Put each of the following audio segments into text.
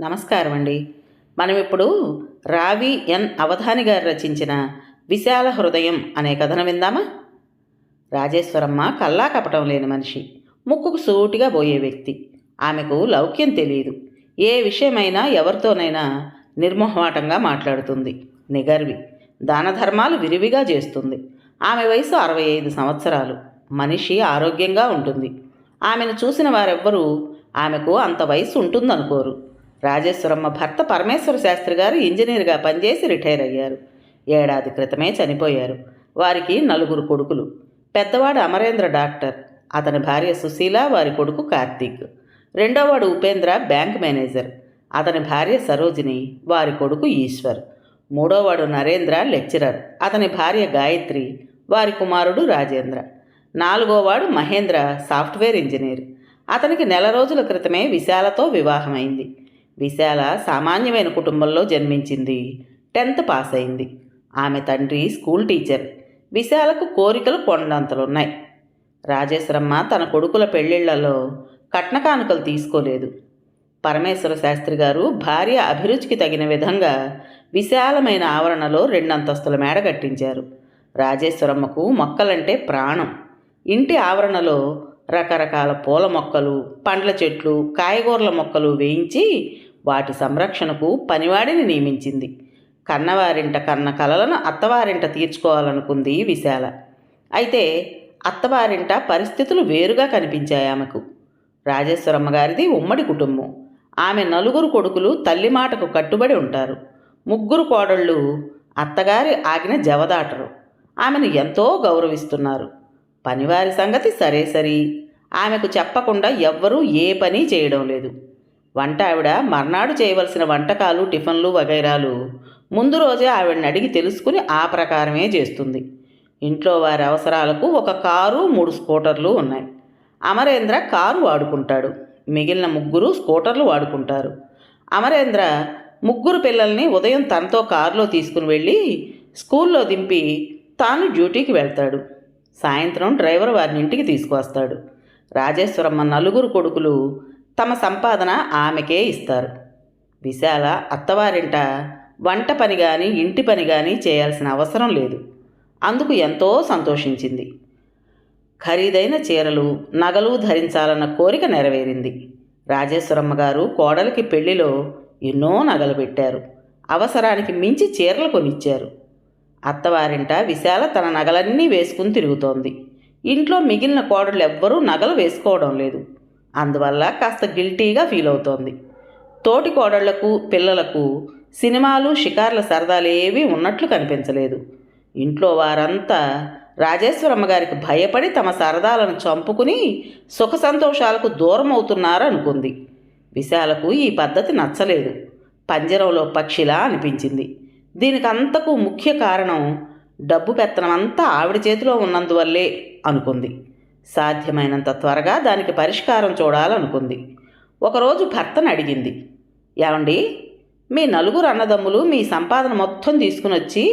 నమస్కారం అండి మనం ఇప్పుడు రావి ఎన్ అవధాని గారు రచించిన విశాల హృదయం అనే కథను విందామా? రాజేశ్వరమ్మ కల్లా కపటం లేని మనిషి ముక్కుకు సూటిగా పోయే వ్యక్తి. ఆమెకు లౌక్యం తెలియదు. ఏ విషయమైనా ఎవరితోనైనా నిర్మోహమాటంగా మాట్లాడుతుంది. నిగర్వి. దాన ధర్మాలు విరివిగా చేస్తుంది. ఆమె వయసు అరవై ఐదు సంవత్సరాలు. మనిషి ఆరోగ్యంగా ఉంటుంది. ఆమెను చూసిన వారెవ్వరూ ఆమెకు అంత వయసు ఉంటుందనుకోరు. రాజేశ్వరమ్మ భర్త పరమేశ్వర శాస్త్రి గారు ఇంజనీర్గా పనిచేసి రిటైర్ అయ్యారు. ఏడాది క్రితమే చనిపోయారు. వారికి నలుగురు కొడుకులు. పెద్దవాడు అమరేంద్ర డాక్టర్ అతని భార్య సుశీల వారి కొడుకు కార్తీక్. రెండోవాడు ఉపేంద్ర బ్యాంక్ మేనేజర్. అతని భార్య సరోజిని వారి కొడుకు ఈశ్వర్. మూడోవాడు నరేంద్ర లెక్చరర్. అతని భార్య గాయత్రి వారి కుమారుడు రాజేంద్ర. నాలుగోవాడు మహేంద్ర సాఫ్ట్వేర్ ఇంజనీర్. అతనికి నెల రోజుల క్రితమే విశాలతో వివాహమైంది. విశాల సామాన్యమైన కుటుంబంలో జన్మించింది. టెన్త్ పాస్ అయింది ఆమె తండ్రి స్కూల్ టీచర్. విశాలకు కోరికలు కొండంతలున్నాయి. రాజేశ్వరమ్మ తన కొడుకుల పెళ్ళిళ్ళలో కట్న కానుకలు తీసుకోలేదు. పరమేశ్వర శాస్త్రి గారు భార్య అభిరుచికి తగిన విధంగా విశాలమైన ఆవరణలో రెండంతస్తుల మేడ కట్టించారు. రాజేశ్వరమ్మకు మొక్కలంటే ప్రాణం. ఇంటి ఆవరణలో రకరకాల పూల మొక్కలు పండ్ల చెట్లు కాయగూరల మొక్కలు వేయించి వాటి సంరక్షణకు పనివాడిని నియమించింది. కన్నవారింట కన్న కలలను అత్తవారింట తీర్చుకోవాలనుకుంది విశాల. అయితే అత్తవారింట పరిస్థితులు వేరుగా కనిపించాయి ఆమెకు. రాజేశ్వరమ్మ గారిది ఉమ్మడి కుటుంబం. ఆమె నలుగురు కొడుకులు తల్లి మాటకు కట్టుబడి ఉంటారు. ముగ్గురు కోడళ్ళు అత్తగారి ఆగిన జవదాటరు. ఆమెను ఎంతో గౌరవిస్తున్నారు. పనివారి సంగతి సరే సరి ఆమెకు చెప్పకుండా ఎవ్వరూ ఏ పని చేయడం లేదు. వంట ఆవిడ మర్నాడు చేయవలసిన వంటకాలు టిఫిన్లు వగైరాలు ముందు రోజే ఆవిడని అడిగి తెలుసుకుని ఆ ప్రకారమే చేస్తుంది. ఇంట్లో వారి అవసరాలకు ఒక కారు మూడు స్కూటర్లు ఉన్నాయి. అమరేంద్ర కారు వాడుకుంటాడు. మిగిలిన ముగ్గురు స్కూటర్లు వాడుకుంటారు. అమరేంద్ర ముగ్గురు పిల్లల్ని ఉదయం తనతో కారులో తీసుకుని వెళ్ళి స్కూల్లో దింపి తాను డ్యూటీకి వెళ్తాడు. సాయంత్రం డ్రైవర్ వారిని ఇంటికి తీసుకువస్తాడు. రాజేశ్వరమ్మ నలుగురు కొడుకులు తమ సంపాదన ఆమెకే ఇస్తారు. విశాల అత్తవారింట వంట పని కానీ ఇంటి పని కానీ చేయాల్సిన అవసరం లేదు. అందుకు ఎంతో సంతోషించింది. ఖరీదైన చీరలు నగలు ధరించాలన్న కోరిక నెరవేరింది. రాజేశ్వరమ్మ గారు కోడలికి పెళ్ళిలో ఎన్నో నగలు పెట్టారు. అవసరానికి మించి చీరలు కొనిచ్చారు. అత్తవారింట విశాల తన నగలన్నీ వేసుకుని తిరుగుతోంది. ఇంట్లో మిగిలిన కోడలు ఎవ్వరూ నగలు వేసుకోవడం లేదు. అందువల్ల కాస్త గిల్టీగా ఫీల్ అవుతోంది. తోటి కోడళ్ళకు పిల్లలకు సినిమాలు షికార్ల సరదాలు ఏవీ ఉన్నట్లు కనిపించలేదు. ఇంట్లో వారంతా రాజేశ్వరమ్మ గారికి భయపడి తమ సరదాలను చంపుకుని సుఖ సంతోషాలకు దూరం అవుతున్నారు అనుకుంది. విశాలకు ఈ పద్ధతి నచ్చలేదు. పంజరంలో పక్షిలా అనిపించింది. దీనికంతకు ముఖ్య కారణం డబ్బు పెత్తనం అంతా ఆవిడ చేతిలో ఉన్నందువల్లే అనుకుంది. సాధ్యమైనంత త్వరగా దానికి పరిష్కారం చూడాలనుకుంది. ఒకరోజు భర్తను అడిగింది ఏమండి మీ నలుగురు అన్నదమ్ములు మీ సంపాదన మొత్తం తీసుకుని వచ్చి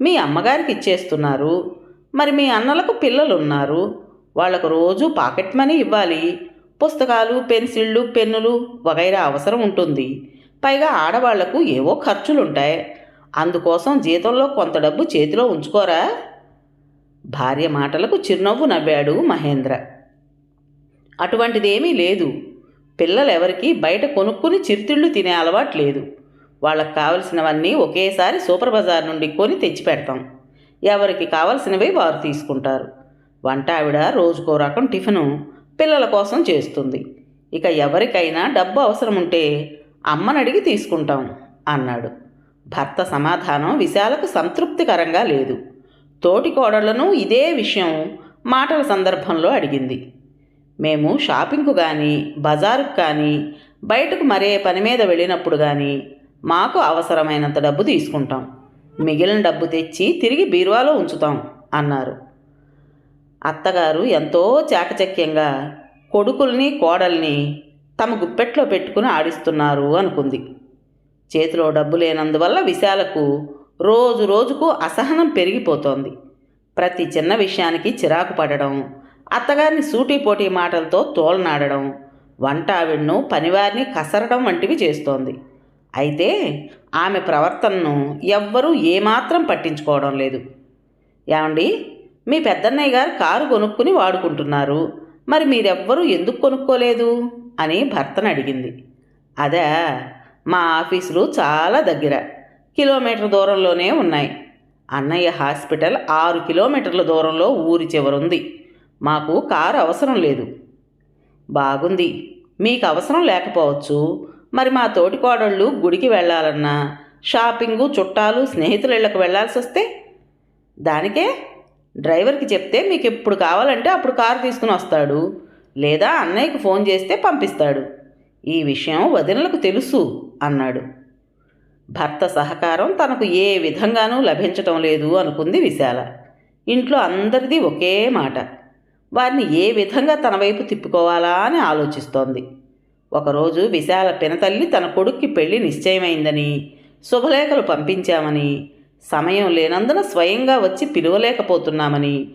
మీ అమ్మగారికి ఇచ్చేస్తున్నారు. మరి మీ అన్నలకు పిల్లలు ఉన్నారు వాళ్ళకు రోజు పాకెట్ మనీ ఇవ్వాలి. పుస్తకాలు పెన్సిళ్ళు పెన్నులు వగైరా అవసరం ఉంటుంది. పైగా ఆడవాళ్ళకు ఏవో ఖర్చులుంటాయి. అందుకోసం జీతంలో కొంత డబ్బు చేతిలో ఉంచుకోరా? భార్య మాటలకు చిరునవ్వు నవ్వాడు మహేంద్ర. అటువంటిదేమీ లేదు. పిల్లలు ఎవరికి బయట కొనుక్కుని చిరుతిళ్ళు తినే అలవాటు లేదు. వాళ్ళకి కావలసినవన్నీ ఒకేసారి సూపర్ బజార్ నుండి కొని తెచ్చిపెడతాం ఎవరికి కావలసినవి వారు తీసుకుంటారు. వంట ఆవిడ రోజుకో రకం టిఫిను పిల్లల కోసం చేస్తుంది. ఇక ఎవరికైనా డబ్బు అవసరం ఉంటే అమ్మని అడిగి తీసుకుంటాం అన్నాడు. భర్త సమాధానం విశాలకు సంతృప్తికరంగా లేదు. తోటి కోడళ్ళను ఇదే విషయం మాటల సందర్భంలో అడిగింది. మేము షాపింగ్కు కానీ బజారుకు కానీ బయటకు మరే పని మీద వెళ్ళినప్పుడు కానీ మాకు అవసరమైనంత డబ్బు తీసుకుంటాం. మిగిలిన డబ్బు తెచ్చి తిరిగి బీరువాలో ఉంచుతాం అన్నారు. అత్తగారు ఎంతో చాకచక్యంగా కొడుకుల్ని కోడల్ని తమ గుప్పెట్లో పెట్టుకుని ఆడిస్తున్నారు అనుకుంది. చేతిలో డబ్బు లేనందువల్ల విశాలకు రోజు రోజుకు అసహనం పెరిగిపోతోంది. ప్రతి చిన్న విషయానికి చిరాకు పడడం అత్తగారిని సూటిపోటీ మాటలతో తోలనాడడం వంట ఆవిడను పనివారిని కసరడం వంటివి చేస్తోంది. అయితే ఆమె ప్రవర్తనను ఎవ్వరూ ఏమాత్రం పట్టించుకోవడం లేదు. ఏమండి? మీ పెద్దన్నయ్య గారు కారు కొనుక్కుని వాడుకుంటున్నారు. మరి మీరెవ్వరూ ఎందుకు కొనుక్కోలేదు? అని భర్తను అడిగింది. అదే మా ఆఫీసులు చాలా దగ్గర. కిలోమీటర్ దూరంలోనే ఉన్నాయి. అన్నయ్య హాస్పిటల్ ఆరు కిలోమీటర్ల దూరంలో ఊరి చివరుంది. మాకు కారు అవసరం లేదు. బాగుంది. మీకు అవసరం లేకపోవచ్చు. మరి మా తోటి కోడళ్ళు గుడికి వెళ్ళాలన్నా షాపింగు చుట్టాలు స్నేహితుల ఇళ్ళకు వెళ్ళాల్సి వస్తే? దానికే? డ్రైవర్కి చెప్తే మీకు ఎప్పుడు కావాలంటే అప్పుడు కారు తీసుకుని వస్తాడు. లేదా అన్నయ్యకి ఫోన్ చేస్తే పంపిస్తాడు. ఈ విషయం వదినలకు తెలుసు అన్నాడు. భర్త సహకారం తనకు ఏ విధంగానూ లభించటం లేదు అనుకుంది విశాల. ఇంట్లో అందరిది ఒకే మాట. వారిని ఏ విధంగా తన వైపు తిప్పుకోవాలా అని ఆలోచిస్తోంది. ఒకరోజు విశాల పినతల్లి తన కొడుక్కి పెళ్ళి నిశ్చయమైందని శుభలేఖలు పంపించామని సమయం లేనందున స్వయంగా వచ్చి పిలువలేకపోతున్నామని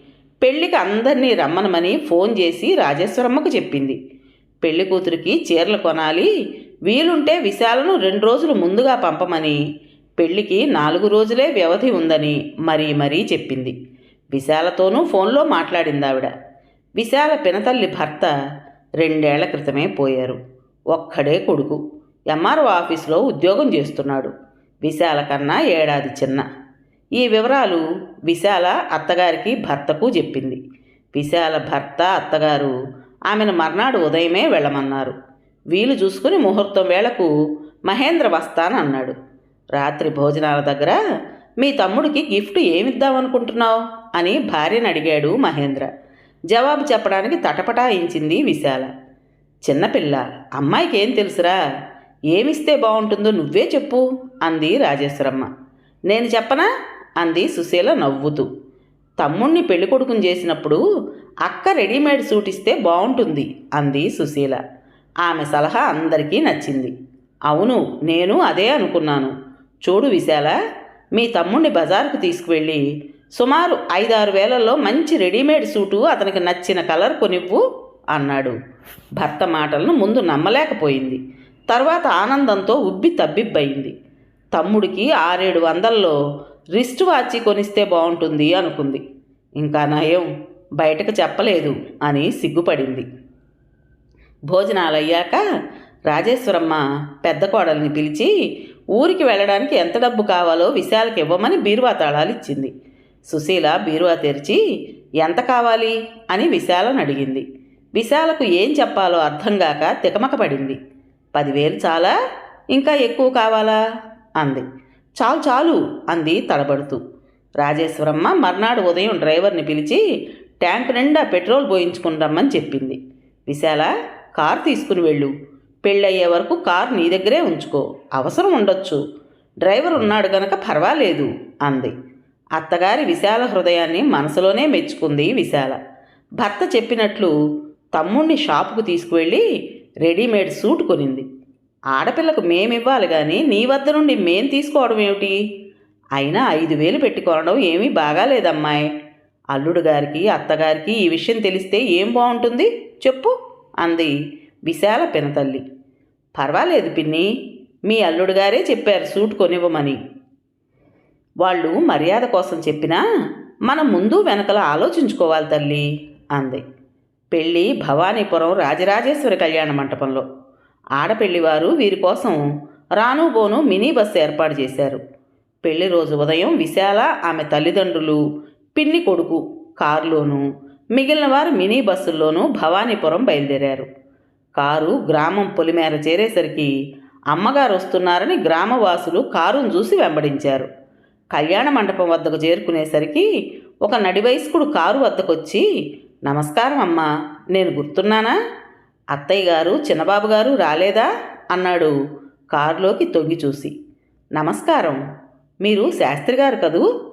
పెళ్ళికి అందరినీ రమ్మనమని ఫోన్ చేసి రాజేశ్వరమ్మకు చెప్పింది. పెళ్ళి కూతురికి చీరలు కొనాలి వీలుంటే విశాలను రెండు రోజులు ముందుగా పంపమని. పెళ్ళికి నాలుగు రోజులే వ్యవధి ఉందని మరీ మరీ చెప్పింది. విశాలతోనూ ఫోన్లో మాట్లాడింది ఆవిడ విశాల పినతల్లి భర్త రెండేళ్ళ క్రితమే పోయారు. ఒక్కడే కొడుకు. ఎంఆర్ఓ ఆఫీస్లో ఉద్యోగం చేస్తున్నాడు. విశాల కన్నా ఏడాది చిన్న. ఈ వివరాలు విశాల అత్తగారికి భర్తకు చెప్పింది. విశాల భర్త అత్తగారు ఆమెను మర్నాడు ఉదయమే వెళ్ళమన్నారు. వీలు చూసుకుని ముహూర్తం వేళకు మహేంద్ర వస్తానన్నాడు రాత్రి భోజనాల దగ్గర మీ తమ్ముడికి గిఫ్ట్ ఏమిద్దామనుకుంటున్నావు? అని భార్యను అడిగాడు మహేంద్ర. జవాబు చెప్పడానికి తటపటాయించింది విశాల. చిన్నపిల్ల అమ్మాయికి ఏం తెలుసురా? ఏమిస్తే బాగుంటుందో నువ్వే చెప్పు అంది రాజేశ్వరమ్మ. నేను చెప్పనా? అంది సుశీల నవ్వుతూ. తమ్ముణ్ణి పెళ్ళికొడుకుని చేసినప్పుడు అక్క రెడీమేడ్ సూట్ ఇస్తే బాగుంటుంది అంది సుశీల. ఆమె సలహా అందరికీ నచ్చింది. అవును నేను అదే అనుకున్నాను. చూడు విశాల మీ తమ్ముణ్ణి బజారుకు తీసుకువెళ్ళి సుమారు ఐదారు వేలలో మంచి రెడీమేడ్ సూటు అతనికి నచ్చిన కలర్ కొనివ్వు అన్నాడు. భర్త మాటలను ముందు నమ్మలేకపోయింది. తర్వాత ఆనందంతో ఉబ్బి తబ్బిబ్బయింది. తమ్ముడికి ఆరేడు వందల్లో రిస్ట్ వాచి కొనిస్తే బాగుంటుంది అనుకుంది. ఇంకా నయం బయటకు చెప్పలేదు అని సిగ్గుపడింది. భోజనాలు అయ్యాక రాజేశ్వరమ్మ పెద్ద కోడల్ని పిలిచి ఊరికి వెళ్ళడానికి ఎంత డబ్బు కావాలో విశాలకి ఇవ్వమని బీరువా తాళాలు ఇచ్చింది. సుశీల బీరువా తెరిచి ఎంత కావాలి? అని విశాలను అడిగింది. విశాలకు ఏం చెప్పాలో అర్థం కాక తికమక పడింది. పదివేలు చాలా? ఇంకా ఎక్కువ కావాలా? అంది. చాలు చాలు అంది తడబడుతూ. రాజేశ్వరమ్మ మర్నాడు ఉదయం డ్రైవర్ని పిలిచి ట్యాంక్ నిండా పెట్రోల్ పోయించుకుంటామని చెప్పింది. విశాల కారు తీసుకుని వెళ్ళు. పెళ్ళయ్యే వరకు కారు నీ దగ్గరే ఉంచుకో. అవసరం ఉండొచ్చు. డ్రైవర్ ఉన్నాడు గనక పర్వాలేదు అంది. అత్తగారి విశాల హృదయాన్ని మనసులోనే మెచ్చుకుంది విశాల. భర్త చెప్పినట్లు తమ్ముణ్ణి షాపుకు తీసుకువెళ్ళి రెడీమేడ్ సూట్ కొనింది. ఆడపిల్లకు మేమివ్వాలి కానీ నీ వద్ద నుండి మేం తీసుకోవడం ఏమిటి? అయినా ఐదు వేలు పెట్టుకోవడం ఏమీ బాగాలేదమ్మాయి. అల్లుడు గారికి అత్తగారికి ఈ విషయం తెలిస్తే ఏం బాగుంటుంది చెప్పు. అంది విశాల పినతల్లి. పర్వాలేదు పిన్ని మీ అల్లుడు గారే చెప్పారు సూట్ కొనివ్వమని. వాళ్ళు మర్యాద కోసం చెప్పినా మనం ముందు వెనకల ఆలోచించుకోవాలి తల్లి అంది. పెళ్ళి భవానీపురం రాజరాజేశ్వరి కళ్యాణ మంటపంలో. ఆడపెళ్ళివారు వీరి కోసం రాను బోను మినీ బస్సు ఏర్పాటు చేశారు. పెళ్ళి రోజు ఉదయం విశాల ఆమె తల్లిదండ్రులు పిన్ని కొడుకు కారులోనూ మిగిలిన వారు మినీ బస్సుల్లోనూ భవానీపురం బయలుదేరారు. కారు గ్రామం పొలిమేర చేరేసరికి అమ్మగారు వస్తున్నారని గ్రామవాసులు కారును చూసి వెంబడించారు. కళ్యాణ మండపం వద్దకు చేరుకునేసరికి ఒక నడివయస్కుడు కారు వద్దకొచ్చి నమస్కారం అమ్మా నేను గుర్తున్నానా? అత్తయ్య గారు చిన్నబాబు గారు రాలేదా? అన్నాడు కారులోకి తొంగి చూసి. నమస్కారం మీరు శాస్త్రి గారు కదూ?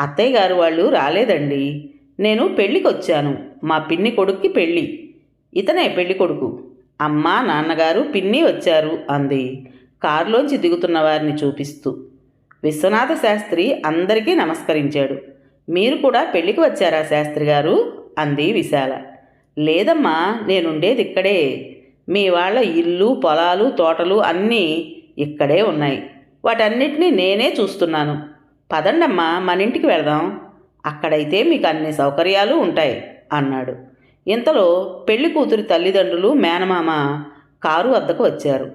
అత్తయ్య గారు వాళ్ళు రాలేదండి. నేను పెళ్ళికి వచ్చాను మా పిన్ని కొడుక్కి పెళ్ళి. ఇతనే పెళ్ళి కొడుకు అమ్మ నాన్నగారు పిన్ని వచ్చారు అంది. కారులోంచి దిగుతున్న వారిని చూపిస్తూ. విశ్వనాథ శాస్త్రి అందరికీ నమస్కరించాడు. మీరు కూడా పెళ్ళికి వచ్చారా శాస్త్రి గారు? అంది విశాల. లేదమ్మా నేనుండేది ఇక్కడే. మీ వాళ్ళ ఇల్లు పొలాలు తోటలు అన్నీ ఇక్కడే ఉన్నాయి. వాటన్నిటినీ నేనే చూస్తున్నాను. పదండమ్మా మన ఇంటికి వెళదాం. అక్కడైతే మీకు అన్ని సౌకర్యాలు ఉంటాయి అన్నాడు. ఇంతలో పెళ్ళి కూతురి తల్లిదండ్రులు మేనమామ కారు వద్దకు వచ్చారు.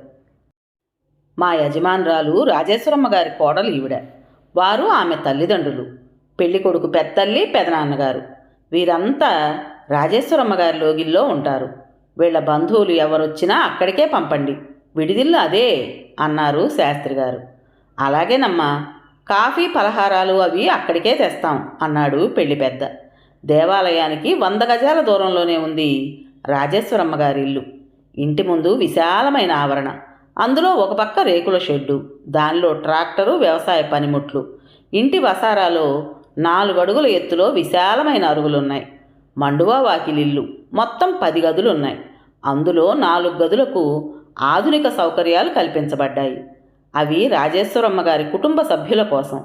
మా యజమానురాలు రాజేశ్వరమ్మ గారి కోడలు ఈవిడ. వారు ఆమె తల్లిదండ్రులు. పెళ్ళి కొడుకు పెద్దల్లి పెదనాన్నగారు. వీరంతా రాజేశ్వరమ్మ గారి లోగిల్లో ఉంటారు. వీళ్ళ బంధువులు ఎవరొచ్చినా అక్కడికే పంపండి. విడిదిల్లు అదే అన్నారు శాస్త్రి గారు అలాగేనమ్మా కాఫీ పలహారాలు అవి అక్కడికే తెస్తాం అన్నాడు పెళ్ళి పెద్ద. దేవాలయానికి వంద గజాల దూరంలోనే ఉంది రాజేశ్వరమ్మ గారి ఇల్లు ఇంటి ముందు విశాలమైన ఆవరణ. అందులో ఒక పక్క రేకుల షెడ్డు దానిలో ట్రాక్టరు వ్యవసాయ పనిముట్లు. ఇంటి వసారాలో నాలుగడుగుల ఎత్తులో విశాలమైన అరుగులున్నాయి. మండువా వాకిలిల్లు మొత్తం పది గదులున్నాయి. అందులో నాలుగు గదులకు ఆధునిక సౌకర్యాలు కల్పించబడ్డాయి. అవి రాజేశ్వరమ్మ గారి కుటుంబ సభ్యుల కోసం.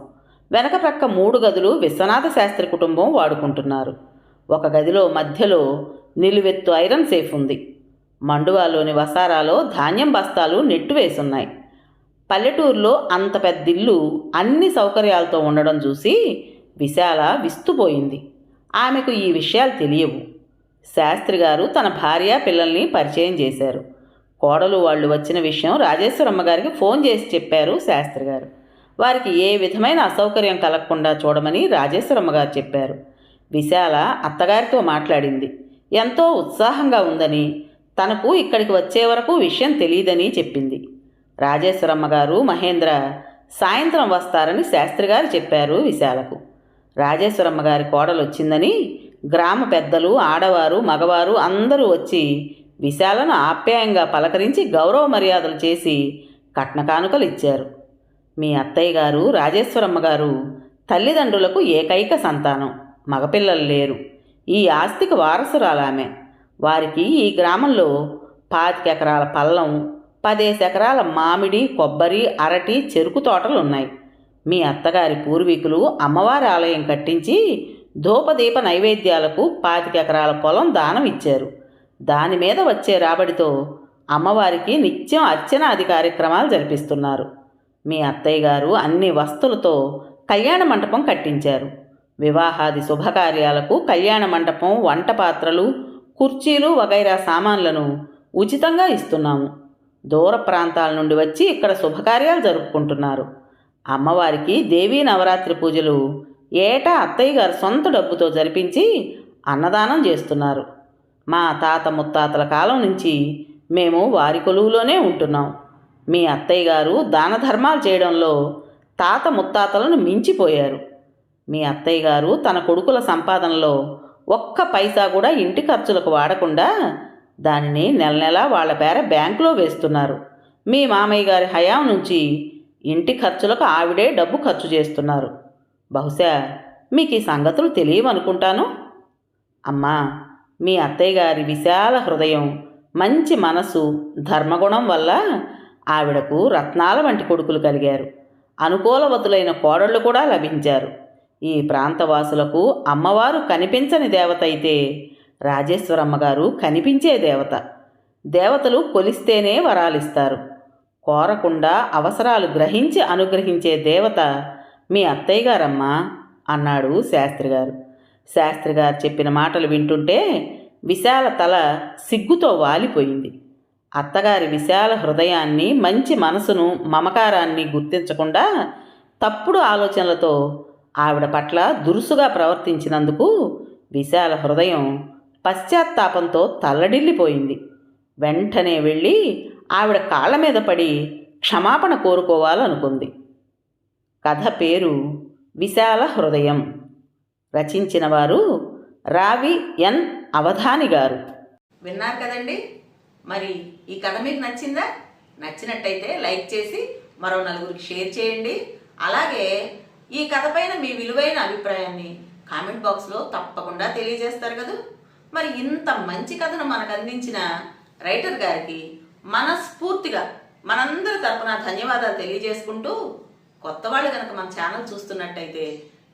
వెనక ప్రక్క మూడు గదులు విశ్వనాథ శాస్త్రి కుటుంబం వాడుకుంటున్నారు. ఒక గదిలో మధ్యలో నిలువెత్తు ఐరన్ సేఫ్ ఉంది. మండువాలోని వసారాలో ధాన్యం బస్తాలు నెట్టు వేసున్నాయి. పల్లెటూరులో అంత పెద్ద ఇల్లు అన్ని సౌకర్యాలతో ఉండడం చూసి విశాల విస్తుపోయింది. ఆమెకు ఈ విషయాలు తెలియవు. శాస్త్రి గారు తన భార్య పిల్లల్ని పరిచయం చేశారు. కోడలు వాళ్ళు వచ్చిన విషయం రాజేశ్వరమ్మ గారికి ఫోన్ చేసి చెప్పారు శాస్త్రి గారు. వారికి ఏ విధమైన అసౌకర్యం కలగకుండా చూడమని రాజేశ్వరమ్మ గారు చెప్పారు. విశాల అత్తగారితో మాట్లాడింది. ఎంతో ఉత్సాహంగా ఉందని తనకు ఇక్కడికి వచ్చే వరకు విషయం తెలియదని చెప్పింది. రాజేశ్వరమ్మ గారు మహేంద్ర సాయంత్రం వస్తారని శాస్త్రి గారు చెప్పారు విశాలకు. రాజేశ్వరమ్మ గారి కోడలు వచ్చిందని గ్రామ పెద్దలు ఆడవారు మగవారు అందరూ వచ్చి విశాలను ఆప్యాయంగా పలకరించి గౌరవ మర్యాదలు చేసి కట్న కానుకలు ఇచ్చారు. మీ అత్తయ్య గారు రాజేశ్వరమ్మ గారు తల్లిదండ్రులకు ఏకైక సంతానం. మగపిల్లలు లేరు. ఈ ఆస్తికి వారసురాలామె. వారికి ఈ గ్రామంలో పాతికెకరాల పల్లం పదేసి ఎకరాల మామిడి కొబ్బరి అరటి చెరుకు తోటలు ఉన్నాయి మీ అత్తగారి పూర్వీకులు అమ్మవారి ఆలయం కట్టించి ధూపదీప నైవేద్యాలకు పాతికెకరాల పొలం దానం ఇచ్చారు. దాని మీద వచ్చే రాబడితో అమ్మవారికి నిత్యం అర్చనాది కార్యక్రమాలు జరిపిస్తున్నారు. మీ అత్తయ్య గారు అన్ని వస్తువులతో కళ్యాణ మంటపం కట్టించారు. వివాహాది శుభకార్యాలకు కళ్యాణ మంటపం వంట పాత్రలు కుర్చీలు వగైరా సామాన్లను ఉచితంగా ఇస్తున్నాము. దూర ప్రాంతాల నుండి వచ్చి ఇక్కడ శుభకార్యాలు జరుపుకుంటున్నారు. అమ్మవారికి దేవీ నవరాత్రి పూజలు ఏటా అత్తయ్య గారు సొంత డబ్బుతో జరిపించి అన్నదానం చేస్తున్నారు. మా తాత ముత్తాతల కాలం నుంచి మేము వారి కొలువులోనే ఉంటున్నాం. మీ అత్తయ్య గారు దాన ధర్మాలు చేయడంలో తాత ముత్తాతలను మించిపోయారు. మీ అత్తయ్య గారు తన కొడుకుల సంపాదనలో ఒక్క పైసా కూడా ఇంటి ఖర్చులకు వాడకుండా దానిని నెల నెల వాళ్ళ పేర బ్యాంకులో వేస్తున్నారు. మీ మామయ్య గారి హయాం నుంచి ఇంటి ఖర్చులకు ఆవిడే డబ్బు ఖర్చు చేస్తున్నారు. బహుశా మీకు ఈ సంగతులు తెలియవనుకుంటాను? అమ్మా మీ అత్తయ్య గారి విశాల హృదయం మంచి మనసు ధర్మగుణం వల్ల ఆవిడకు రత్నాల వంటి కొడుకులు కలిగారు. అనుకూలవతులైన కోడళ్ళు కూడా లభించారు. ఈ ప్రాంతవాసులకు అమ్మవారు కనిపించని దేవత అయితే రాజేశ్వరమ్మ గారు కనిపించే దేవత. దేవతలు కొలిస్తేనే వరాలిస్తారు. కోరకుండా అవసరాలు గ్రహించి అనుగ్రహించే దేవత మీ అత్తయ్య గారమ్మా అన్నాడు శాస్త్రి గారు. శాస్త్రి గారు చెప్పిన మాటలు వింటుంటే విశాల తల సిగ్గుతో వాలిపోయింది. అత్తగారి విశాల హృదయాన్ని మంచి మనసును మమకారాన్ని గుర్తించకుండా తప్పుడు ఆలోచనలతో ఆవిడ పట్ల దురుసుగా ప్రవర్తించినందుకు విశాల హృదయం పశ్చాత్తాపంతో తల్లడిల్లిపోయింది. వెంటనే వెళ్ళి ఆవిడ కాళ్ళ మీద పడి క్షమాపణ కోరుకోవాలనుకుంది. కథ పేరు విశాల హృదయం. రచించిన వారు రావి ఎన్ అవధాని గారు. విన్నారు కదండి? మరి ఈ కథ మీకు నచ్చిందా? నచ్చినట్టయితే లైక్ చేసి మరో నలుగురికి షేర్ చేయండి. అలాగే ఈ కథ పైన మీ విలువైన అభిప్రాయాన్ని కామెంట్ బాక్స్లో తప్పకుండా తెలియజేస్తారు కదా. మరి ఇంత మంచి కథను మనకు అందించిన రైటర్ గారికి మనస్ఫూర్తిగా మనందరి తరపున ధన్యవాదాలు తెలియజేసుకుంటూ కొత్త వాళ్ళు కనుక మన ఛానల్ చూస్తున్నట్టయితే